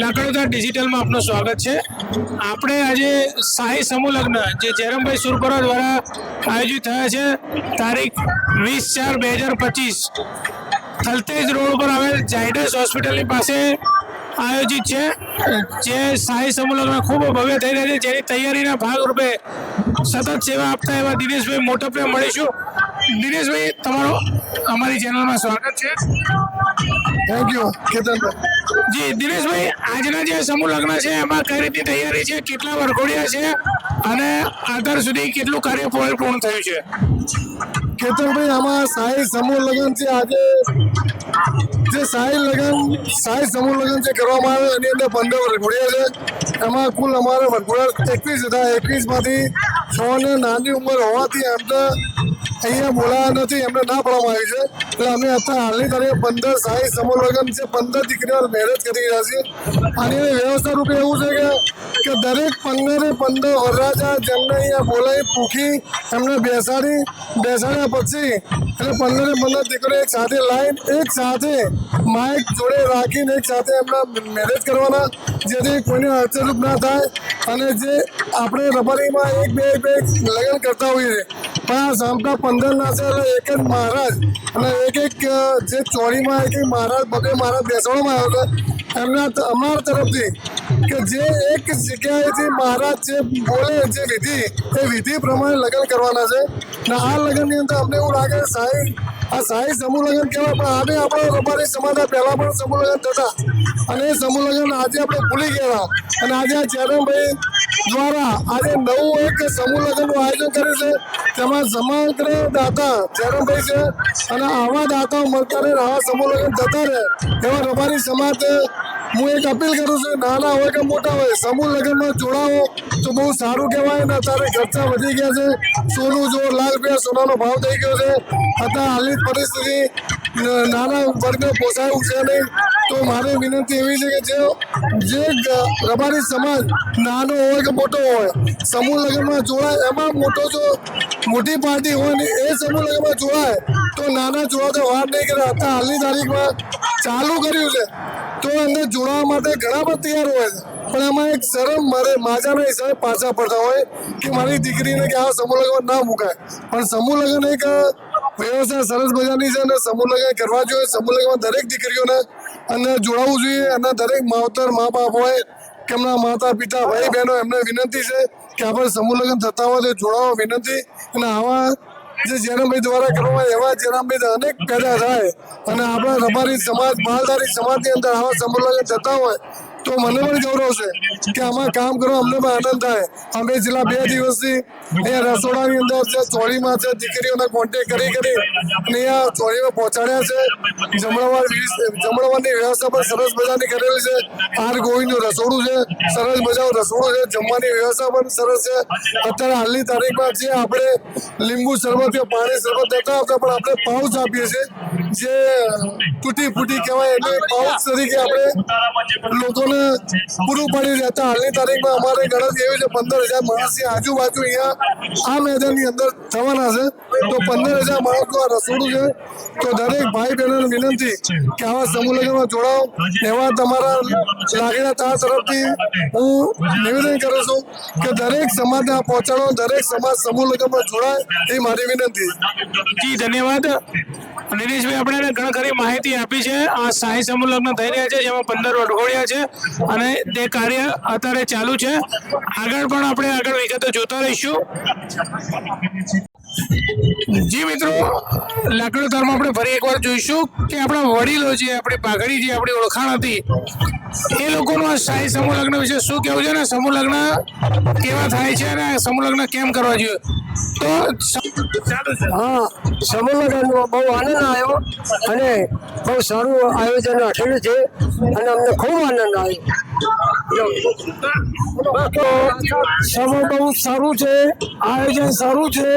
મિત્રો ડિજિટલમાં આપનું સ્વાગત છે. આપણે આજે શાહી સમૂહ લગ્ન, જે જયરામભાઈ સુરપરા દ્વારા આયોજિત થયા છે, તારીખ વીસ ચાર બે હજાર પચીસ. થલતેજ રોડ ઉપર આવેલ જાયડસ હોસ્પિટલની પાસે આયોજિત છે. જે શાહી સમૂહ લગ્ન ખૂબ ભવ્ય થઈ રહ્યા છે. જેની તૈયારીના ભાગરૂપે સતત સેવા આપતા એવા દિનેશભાઈ મોટપને મળીશું. દિનેશભાઈ, તમારો અમારી ચેનલમાં સ્વાગત છે. થેન્ક યુ કેતનભાઈ. જી, દિનેશભાઈ, આજના જે સમૂહ લગ્ન છે, એમાં કઈ રીતની તૈયારી છે, કેટલા વરઘોડિયા છે અને અત્યાર સુધી કેટલું કાર્ય પૂર્ણ થયું છે? કેતનભાઈ, આમાં સાઈ સમૂહ લગ્ન છે, આજે જે સાઈ લગ્ન, સાઈ સમૂહ લગ્ન જે કરવામાં આવે, એની અંદર પંદર વરઘોડિયા છે. એમાં કુલ અમારા વરઘોડિયા એકવીસ હતા. એકવીસમાંથી છ ને નાની ઉંમર હોવાથી એમને અહીંયા બોલાયા નથી, એમને ના પાડવામાં આવી છે. એટલે અમે અત્યારે હાલની તારીખે પંદર સાઈ સમૂહ લગ્ન છે, પંદર દીકરીઓ મેરેજ કરી રહ્યા છીએ. અને વ્યવસ્થા રૂપે એવું છે કે કે દરેક પંદરે પંદર વરરાજા જેમને અહીંયા બોલાવી, પૂખી, એમને બેસાડી, બેસાડ્યા પછી એટલે પંદરે પંદર દીકરીઓ એક સાથે લાઈન, એક સાથે માઇક જોડે રાખીને એક સાથે એમના મેરેજ કરવાના, જેથી કોઈને અડચણરૂપ ના થાય. અને જે આપણે રબારીમાં એક, બે એક બે લગ્ન કરતા હોઈએ પણ આ સામતા પંદર ના છે એટલે એક જ મહારાજ અને એક એક જે ચોરીમાં એક એક મહારાજ બબે મહારાજ બેસવામાં આવ્યો છે એમના અમારા તરફથી કે જે એક જગ્યાએથી મહારાજ જે બોલે, જે વિધિ, એ વિધિ પ્રમાણે લગ્ન કરવાના છે. ને આ લગ્નની અંદર અમને એવું લાગે, સાઈ, આ સાઈ સમૂહ લગ્ન કહેવાય, પણ આને આપણે રબારી સમાજના પહેલાં પણ સમૂહ લગ્ન થતા. અને એ સમૂહ લગ્ન આજે આપણે ભૂલી ગયા. અને આજે આ ચેરનભાઈ દ્વારા આજે નવું એક સમૂહ લગ્નનું આયોજન કર્યું છે. તેમાં સમગ્ર દાતા ચેરનભાઈ છે અને આવા દાતાઓ મળતા રહે આવા સમૂહ લગ્ન થતા રહે એવા રબારી સમાજ હું એક અપીલ કરું છું, નાના હોય કે મોટા હોય, સમૂહ લગ્નમાં જોડાવો તો બહુ સારું કહેવાય ને અત્યારે ખર્ચા વધી ગયા છે. સોનું જો લાખ રૂપિયા સોનાનો ભાવ થઈ ગયો છે. અત્યારે હાલની પરિસ્થિતિ નાના વર્ગને પોસાયું છે નહીં. તો મારી વિનંતી એવી છે કે જે જે રબારી સમાજ નાનો હોય કે મોટો હોય, સમૂહ લગ્નમાં જોડાય, એમાં મોટો જો મોટી પાર્ટી હોય ને એ સમૂહ લગ્નમાં જોડાય, તો નાના જોડાતા વાત નહીં કરે. અત્યારે હાલની તારીખમાં ચાલુ કર્યું છે, તો એમને જોડાવા માટે ઘણા બધા તૈયાર હોય છે. પણ એમાં એક શરમ મારે માજાના હિસાબે પાછા પડતા હોય કે મારી દીકરીને કે આ સમૂહ લગ્ન ના મુકાય. પણ સમૂહ લગ્ન એક વ્યવસ્થા સરસ મજાની છે અને સમૂહ લગ્ન કરવા જોઈએ. સમૂહ લગ્નમાં દરેક દીકરીઓને અને જોડાવવું જોઈએ અને દરેક માવતર મા બાપ હોય કે એમના માતા, પિતા, ભાઈ, બહેનો, એમને વિનંતી છે કે આપણે સમૂહ લગ્ન થતા હોય તો જોડાવો વિનંતી. અને આવા જે જયરામભાઈ દ્વારા કરવામાં એવા જયરામભાઈ અનેક પેદા થાય. અને આપણા રબારી સમાજ માલધારી સમાજની અંદર આવા સમૂહ લગ્ન થતા હોય તો મને પણ ગૌરવ છે કે આમાં કામ કરવા અમને પણ આનંદ થાય. અમે છેલ્લા બે દિવસથી અહીંયા રસોડાની અંદર જે ચોરીમાં છે, દીકરીઓને કોન્ટેક કરી કરી અને અહીંયા ચોરીમાં પહોંચાડ્યા છે. જમણવાર જમણવારની વ્યવસ્થા પણ સરસ મજાની કરેલી છે. આર ગોવિંદનું રસોડું છે, સરસ મજાનું રસોડું છે, જમવાની વ્યવસ્થા પણ સરસ છે. અત્યારે હાલની તારીખમાં જે આપણે લીંબુ શરબત કે પાણી શરબત દેતા હતા પણ આપણે પાઉચ આપીએ છીએ. જે તૂટી ફૂટી કહેવાય એટલે પાઉચ તરીકે આપણે લોકોને પૂરું પડી રહેતા. હાલની તારીખમાં અમારે ગણતરી એવી છે, પંદર હજાર માણસની આજુબાજુ અહીંયા આ મેદાનની અંદર થવાના છે. તો પંદર હજાર માણસનું આ રસોડું છે. તો દરેક ભાઈ બહેનોને વિનંતી કે આવા સમૂહ લગ્નમાં જોડાઓ. એવા તમારા લાગેલા તાર તરફથી હું નિવેદન કરું છું કે દરેક સમાજને આ પહોંચાડો, દરેક સમાજ સમૂહ લગ્નમાં જોડાય એ મારી વિનંતી. જી, ધન્યવાદ. દિનેશભાઈ આપણે ઘણી ખરી માહિતી આપી છે. આ સાંઈ સમૂહ લગ્ન થઈ રહ્યા છે, જેમાં પંદર વટઘોડિયા છે. અને તે કાર્ય અત્યારે ચાલુ છે. આગળ પણ આપણે આગળ વિગતો જોતા રહીશું. જી મિત્રો, લાકડો ધર્મ આપણે ફરી એકવાર જોઈશું કે આપણા વડીલો જે આપણી પાઘડી જે આપણી ઓળખાણ હતી, એ લોકોનું આ શાહી સમૂહ લગ્ન વિશે શું કહેવું છે ને સમૂહ લગ્ન કેવા થાય છે અને સમૂહ લગ્ન કેમ કરવા જોઈએ? તો હા, સમૂહ લગ્નમાં બહુ આનંદ આવ્યો અને બહુ સારું આયોજન રાખેલું છે અને અમને ખૂબ આનંદ આવ્યો. તો સમૂહ બહુ સારું છે આયોજન સારું છે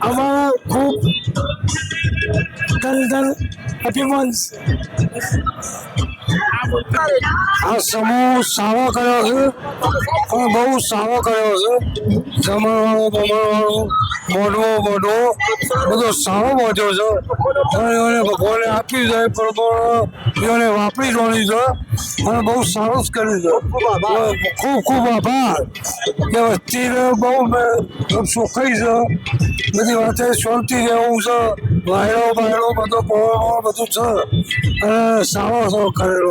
અમારા ખૂબ ધન ધન અભિમાન આ સમૂહ સારો કર્યો છે. પણ બહુ સારો કર્યો છે. જમણવાળો બમણવાળો મોઢવો મોઢવો બધો સારો મોઢો છે. પણ એને ભગવાને આપી જાય પણ એને વાપરી જોડી છે. અને બહુ સારું જ કર્યું છે. ખૂબ ખૂબ આભાર. કે વસ્તીને બહુ મેં સુખાઈ છે. બધી વાતે શાંતિ રહેવું છે. વાયરો વાયરો બધો પવન, બધું છે. અને સારો સારો કરેલો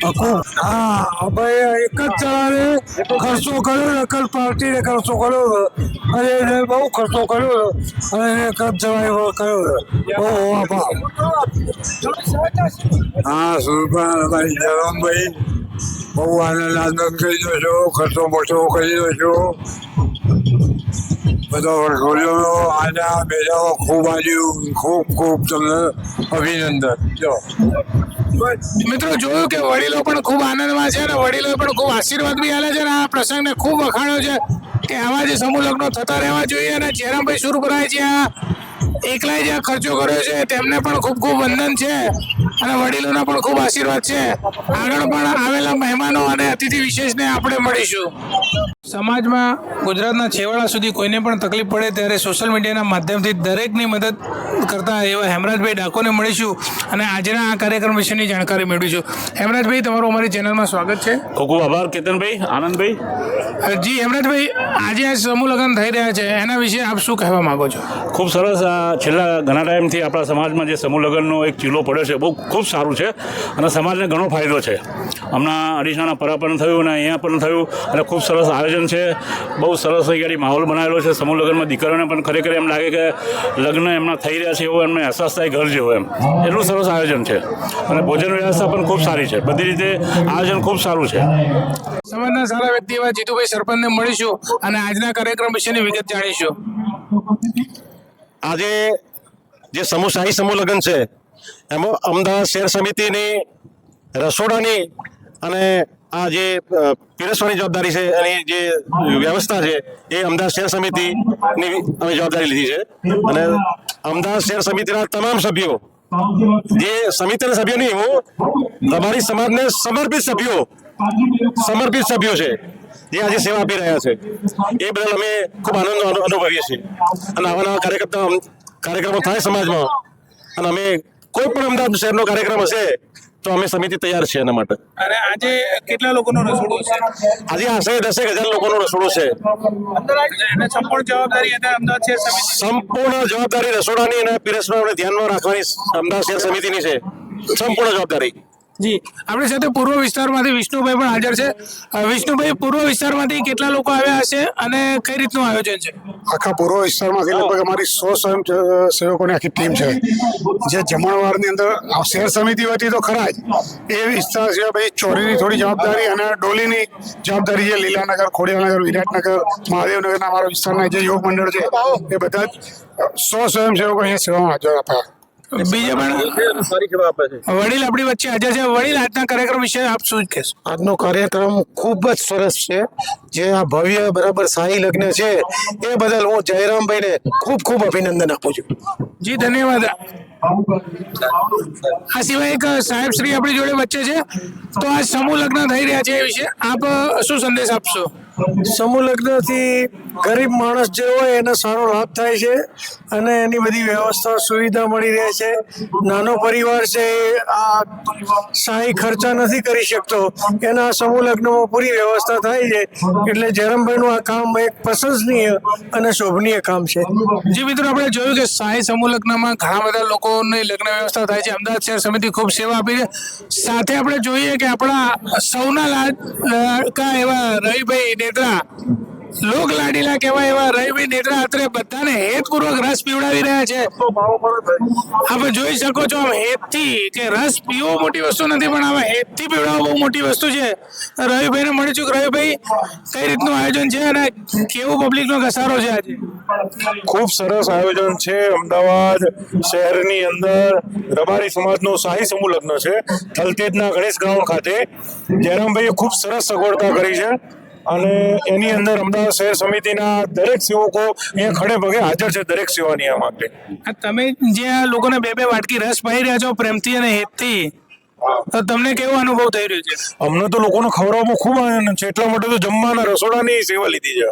હતો હા, ભાઈ એક જ જણાને ખર્ચો કર્યો ને એક પાર્ટી પાર્ટીને ખર્ચો કર્યો છે અને એને બહુ ખર્ચો કર્યો અને એને એક જ કર્યો બહુ હા સુરભાઈ જયરામભાઈ બહુ આનંદ આનંદ કરી દો છો, ખર્ચો મોટો કરી દો છો. બધો વરઘોડિયો આના બેજાઓ ખૂબ આવ્યું ખૂબ ખૂબ તમને અભિનંદન. જો. મિત્રો જોયું કે વડીલો પણ ખૂબ આનંદમાં છે અને વડીલો પણ ખૂબ આશીર્વાદ બી આલે છે અને આ પ્રસંગને ખૂબ વખાણ્યો છે કે આવા જે સમૂહ લગ્નો થતા રહેવા જોઈએ અને જયરામભાઈ સુરપરાએ જે આ એકલાએ જે ખર્ચો કર્યો છે તેમને પણ ખૂબ ખૂબ વંદન છે અને વડીલોના પણ ખૂબ આશીર્વાદ છે. આગળ પણ આવેલા મહેમાનો અને અતિથિ વિશેષને આપણે મળીશું. સમાજમાં ગુજરાતના છેવાડા સુધી કોઈને પણ તકલીફ પડે ત્યારે સોશિયલ મીડિયાના માધ્યમથી દરેકની મદદ કરતા એવા હેમરાજભાઈ ડાકોને મળીશું અને આજના આ કાર્યક્રમ વિશેની જાણકારી મેળવીશું. હેમરાજભાઈ તમારું અમારી ચેનલમાં સ્વાગત છે. ખૂબ ખૂબ આભાર કેતનભાઈ આનંદભાઈ. જી હેમરાજભાઈ આજે આ સમૂહ લગ્ન થઈ રહ્યા છે એના વિશે આપ શું કહેવા માગો છો? ખૂબ સરસ આ છેલ્લા ઘણા ટાઈમથી આપણા સમાજમાં જે સમૂહ લગ્નનો એક ચીલો પડ્યો છે બહુ ખૂબ સારું છે અને સમાજને ઘણો ફાયદો છે. હમણાં અડીસાના પરા પણ થયું અને અહીંયા પણ થયું અને ખૂબ સરસ આયોજન છે. બહુ સરસ અહીંયા માહોલ બનાવેલો છે. સમૂહ લગ્નમાં દીકરીઓને પણ ખરેખર એમ લાગે કે લગ્ન એમના થઈ રહ્યા છે એવો એમને અહેસાસ થાય ઘર જેવો એમ. એટલું સરસ આયોજન છે. અને ભોજન વ્યવસ્થા પણ ખૂબ સારી છે. બધી રીતે આયોજન ખૂબ સારું છે. સમાજના સારા વ્યક્તિ એવા જીતુભાઈ સરપંચને મળીશું અને આજના કાર્યક્રમ વિશેની વિગત જાણીશું. આજે જે સમૂહ શાહી સમૂહ લગ્ન છે એમાં અમદાવાદ શહેર સમિતિની રસોડાની અને આ જે પીરસવાની જવાબદારી છે, એની જે વ્યવસ્થા છે, એ અમદાવાદ શહેર સમિતિની અમે જવાબદારી લીધી છે. અને અમદાવાદ શહેર સમિતિના તમામ સભ્યો, જે સમિતિના સભ્યો નહીં, હું તમારી સમાજને સમર્પિત સભ્યો સમર્પિત સભ્યો છે, જે આજે સેવા આપી રહ્યા છે. એ બદલ અમે ખૂબ આનંદ અનુભવીએ છીએ. અને આવા નવા કાર્યક્રમ કાર્યક્રમો થાય સમાજમાં. અને અમે કોઈ પણ અમદાવાદ શહેરનો કાર્યક્રમ હશે તો અમે સમિતિ તૈયાર છે એના માટે. અને આજે કેટલા લોકોનો રસોડો છે? આજે આશરે દસેક હજાર લોકોનો રસોડો છે. સંપૂર્ણ જવાબદારી અમદાવાદ શહેર સમિતિ સંપૂર્ણ જવાબદારી રસોડાની અને પીરસમાં ધ્યાનમાં રાખવાની અમદાવાદ શહેર સમિતિની છે. સંપૂર્ણ જવાબદારી. જી, આપણી સાથે પૂર્વ વિસ્તારમાંથી વિષ્ણુભાઈ પણ હાજર છે. વિષ્ણુભાઈ, પૂર્વ વિસ્તારમાંથી કેટલા લોકો આવ્યા હશે અને કઈ રીતનું આયોજન છે? આખા પૂર્વ વિસ્તારમાંથી લગભગ અમારી સો સ્વયં સેવકોની આખી ટીમ છે. જે જમણવારની અંદર શહેર સમિતિ વતી તો ખરા જ, એ વિસ્તાર છે ભાઈ ચોરીની થોડી જવાબદારી અને ડોલીની જવાબદારી છે. લીલાનગર ખોડિયાનગર વિરાટનગર, મહાદેવનગરના અમારા વિસ્તારના જે યોગ મંડળ છે, એ બધા સો સ્વયંસેવકો અહીંયા સેવામાં હાજર આપ્યા બીજા પણ સારી સેવા આપે છે. વડીલ આપણી વચ્ચે હાજર છે. વડીલ આજના કાર્યક્રમ વિશે આપ શું કહેશો? આજનો કાર્યક્રમ ખૂબ જ સરસ છે. જે આ ભવ્ય બરાબર શાહી લગ્ન છે એ બદલ હું જયરામભાઈને ખૂબ ખૂબ અભિનંદન આપું છું. જી ધન્યવાદ. આ સિવાય એક સાહેબ શ્રી આપણી જોડે વચ્ચે છે. તો આ સમૂહ લગ્ન થઈ રહ્યા છે એ વિશે આપ શું સંદેશ આપશો? સમૂહ લગ્નથી ગરીબ માણસ જે હોય એને સારો લાભ થાય છે અને એની બધી વ્યવસ્થા સુવિધા મળી રહે છે. નાનો પરિવાર છે, આ શાહી ખર્ચા નથી કરી શકતો. એના સમૂહ લગ્નમાં પૂરી વ્યવસ્થા થાય છે. એટલે જયરામભાઈનું આ કામ એક પ્રશંસનીય અને શોભનીય કામ છે. જે મિત્રો, આપણે જોયું કે સાંઈ સમૂહ લગ્નમાં ઘણા બધા લોકોની લગ્ન વ્યવસ્થા થાય છે. અમદાવાદ શહેર સમિતિ ખૂબ સેવા આપી છે. સાથે આપણે જોઈએ કે આપણા સૌના લાડકા એવા રવિભાઈ નેત્રા લોક લાડીલા કહેવાય એવા રવિભાઈ નેત્રા અત્રે બધાને હેતપૂર્વક રસ પીવડાવી રહ્યા છે. આપણે જોઈ શકો છો હેતથી કે રસ પીવો મોટી વસ્તુ નથી, પણ આમાં હેતથી પીવડાવવો બહુ મોટી વસ્તુ છે. રવિભાઈને મળી ચૂક રવિભાઈ, કઈ રીતનું આયોજન છે અને કેવું પબ્લિકનો ઘસારો છે આજે? ખૂબ સરસ આયોજન છે. અમદાવાદ શહેરની અંદર રબારી સમાજનો શાહી સમૂહ લગ્ન છે. થલતેજના ગણેશ ગ્રાઉન્ડ ખાતે. જયરામભાઈએ ખૂબ સરસ સગવડતા કરી છે. અને એની અંદર અમદાવાદ શહેર સમિતિના દરેક સેવકો અહીંયા ખડે પગે હાજર છે દરેક સેવાની આ માટે. તમે જે લોકોને બે બે વાટકી રસ પાઈ રહ્યા છો પ્રેમથી અને હેતથી તમને કેવો અનુભવ થઈ રહ્યો છે? અમને તો લોકોનો ખવડાવવામાં ખૂબ આનંદ છે. એટલા માટે તો જમવાના રસોડાની સેવા લીધી છે.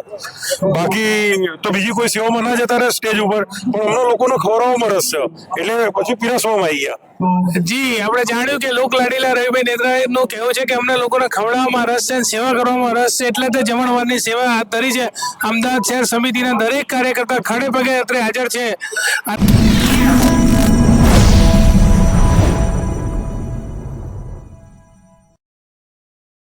બાકી તો બીજી કોઈ સેવામાં ના જતા રહે સ્ટેજ ઉપર પણ અમને લોકોનો ખવડાવવામાં રસ છે. એટલે પછી પીરસવામાં આવી ગયા. જી આપણે જાણ્યું કે લોક લાડીલા રવિભાઈ નેત્રાનું કહેવું છે કે અમને લોકોને ખવડાવવામાં રસ છે અને સેવા કરવામાં રસ છે એટલે તે જમણવારની સેવા હાથ ધરી છે. અમદાવાદ શહેર સમિતિના દરેક કાર્યકર્તા ખડે પગે અત્રે હાજર છે.